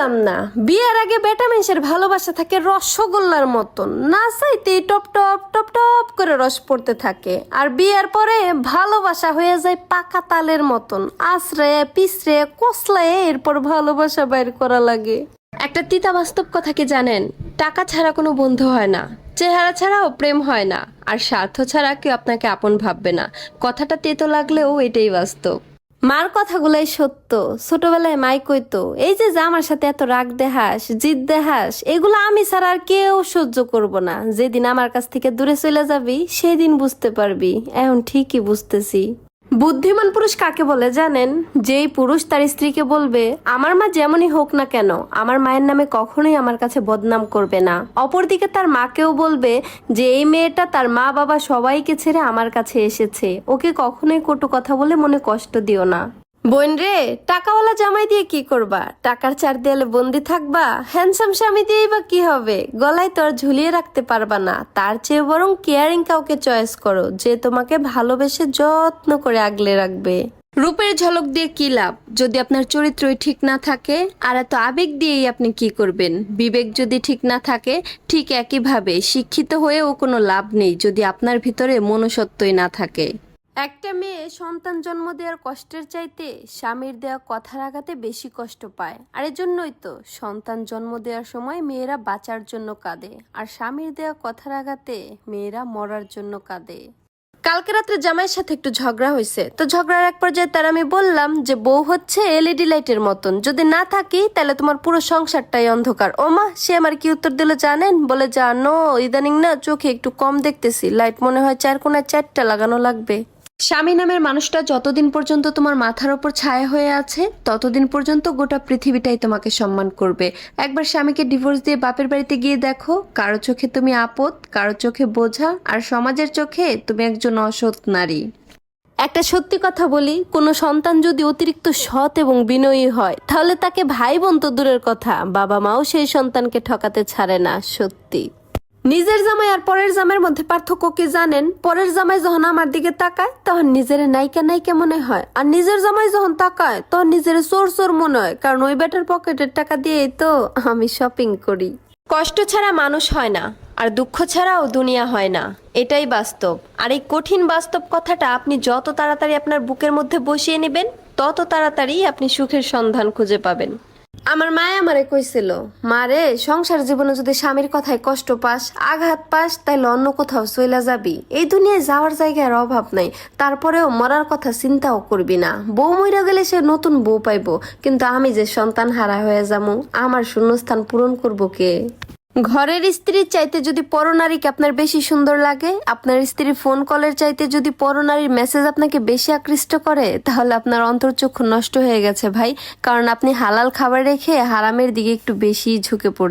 বুঝলাম না। বিয়ের আগে বেটা ভালোবাসা থাকে রসগোল্লার মতন। না চাইতেই টপ টপ টপ টপ করে রস পড়তে থাকে। আর বিয়ের পরে ভালোবাসা হয়ে যায় পাকা তালের মতন। আশ্রে পিছরে কসলায় এরপর ভালোবাসা বাইর করা লাগে। একটা তিতা বাস্তব কথা কি জানেন? টাকা ছাড়া কোনো বন্ধু হয় না। চেহারা ছাড়াও প্রেম হয় না। আর স্বার্থ ছাড়া কেউ আপনাকে আপন ভাববে না। কথাটা তেতো লাগলেও এটাই বাস্তব। মার কথাগুলাই সত্য। ছোটবেলায় মাই কইতো, এই যে যে আমার সাথে এত রাগ দেহাস জিদ দেহাস এগুলো আমি ছাড়া আর কেউ সহ্য করব না। যেদিন আমার কাছ থেকে দূরে চলে যাবি, সেদিন বুঝতে পারবি। এখন ঠিকই বুঝতেছি। বুদ্ধিমান পুরুষ কাকে বলে জানেন? যেই পুরুষ তার স্ত্রীকে বলবে, আমার মা যেমনই হোক না কেন, আমার মায়ের নামে কখনোই আমার কাছে বদনাম করবে না। অপরদিকে তার মাকেও বলবে, যে এই মেয়েটা তার মা বাবা সবাইকে ছেড়ে আমার কাছে এসেছে, ওকে কখনোই কটু কথা বলে মনে কষ্ট দিও না। বোন রে, টাকাওয়ালা জামাই দিয়ে কি করবা? টাকার চার দেয়ালে বন্দি থাকবা? হ্যান্ডসাম স্বামী দিয়েই বা কি হবে? গলায় তো আর ঝুলিয়ে রাখতে পারবা না। তার চেয়ে বরং কেয়ারিং কাউকে চয়েস করো, যে তোমাকে ভালোবেসে যত্ন করে আগলে রাখবে। রূপের ঝলক দিয়ে কি লাভ? যদি আপনার চরিত্রই ঠিক না থাকে, আর এত আবেগ দিয়েই আপনি কি করবেন? বিবেক যদি ঠিক না থাকে, ঠিক একইভাবে শিক্ষিত হয়েও কোনো লাভ নেই যদি আপনার ভিতরে মনুষ্যত্বই না থাকে। একটা মেয়ে সন্তান জন্ম দেওয়ার কষ্টের চাইতে স্বামীর দেওয়া কথার আঘাতে বেশি কষ্ট পায়। আর এজন্যই তো সন্তান জন্ম দেওয়ার সময় মেয়েরা বাঁচার জন্য কাঁদে আর স্বামীর দেওয়া কথার আঘাতে মেয়েরা মরার জন্য কাঁদে। কালকে রাত্রে জামাইয়ের সাথে একটু ঝগড়া হয়েছে তো ঝগড়ার এক পর্যায়ে তার আমি বললাম যে, বউ হচ্ছে এলইডি লাইটের মতন। যদি না থাকি, তাহলে তোমার পুরো সংসারটাই অন্ধকার। ও মা সে আমার কি উত্তর দিল জানেন? বলে, জানো, ইদানিং না চোখে একটু কম দেখতেছি। লাইট মনে হয় চার কোনায় চারটা লাগানো লাগবে। স্বামী নামের মানুষটা যতদিন পর্যন্ত তোমার মাথার ওপর ছায়া হয়ে আছে, ততদিন পর্যন্ত গোটা পৃথিবীটাই তোমাকে সম্মান করবে। একবার স্বামীকে ডিভোর্স দিয়ে বাপের বাড়িতে গিয়ে দেখো, কারও চোখে তুমি আপদ, কারও চোখে বোঝা, আর সমাজের চোখে তুমি একজন অসৎ নারী। একটা সত্যি কথা বলি, কোনো সন্তান যদি অতিরিক্ত সৎ এবং বিনয়ী হয়, তাহলে তাকে ভাই বোন তো দূরের কথা বাবা মাও সেই সন্তানকে ঠকাতে ছাড়ে না, সত্যি। নিজের জামাই আর পরের জামাইয়ের মধ্যে পার্থক্য কি জানেন? পরের জামাই যখন আমার দিকে তাকায়, তখন নিজের নায়িকা নায়িকা মনে হয়। আর নিজের জামাই যখন তাকায়, তখন নিজের চোর চোর মনে হয়। কারণ ওই ব্যাটার পকেটের টাকা দিয়েই তো আমি শপিং করি। কষ্ট ছাড়া মানুষ হয় না, আর দুঃখ ছাড়াও দুনিয়া হয় না। এটাই বাস্তব। আর এই কঠিন বাস্তব কথাটা আপনি যত তাড়াতাড়ি আপনার বুকের মধ্যে বসিয়ে নেবেন, তত তাড়াতাড়ি আপনি সুখের সন্ধান খুঁজে পাবেন। আমার মায় আমারে কইছিল, মারে, সংসার জীবনে যদি স্বামীর কথায় কষ্ট পাস, আঘাত পাস, তাইলে অন্য কোথাও চইলা যাবি। এই দুনিয়ায় যাওয়ার জায়গার অভাব নাই, তারপরেও মরার কথা চিন্তাও করবি না। বউ মইরা গেলে সে নতুন বউ পাইব, কিন্তু আমি যে সন্তান হারা হয়ে যাব আমার শূন্যস্থান পূরণ করব কে? ঘরের স্ত্রীর চাইতে যদি পরনারীকে আপনার বেশি সুন্দর লাগে, আপনার স্ত্রীর ফোন কলের চাইতে যদি পরনারীর মেসেজ আপনাকে বেশি আকৃষ্ট করে, তাহলে আপনার অন্তর্চক্ষু নষ্ট হয়ে গেছে ভাই। কারণ আপনি হালাল খাবার রেখে হারামের দিকে একটু বেশি ঝুঁকে পড়ছেন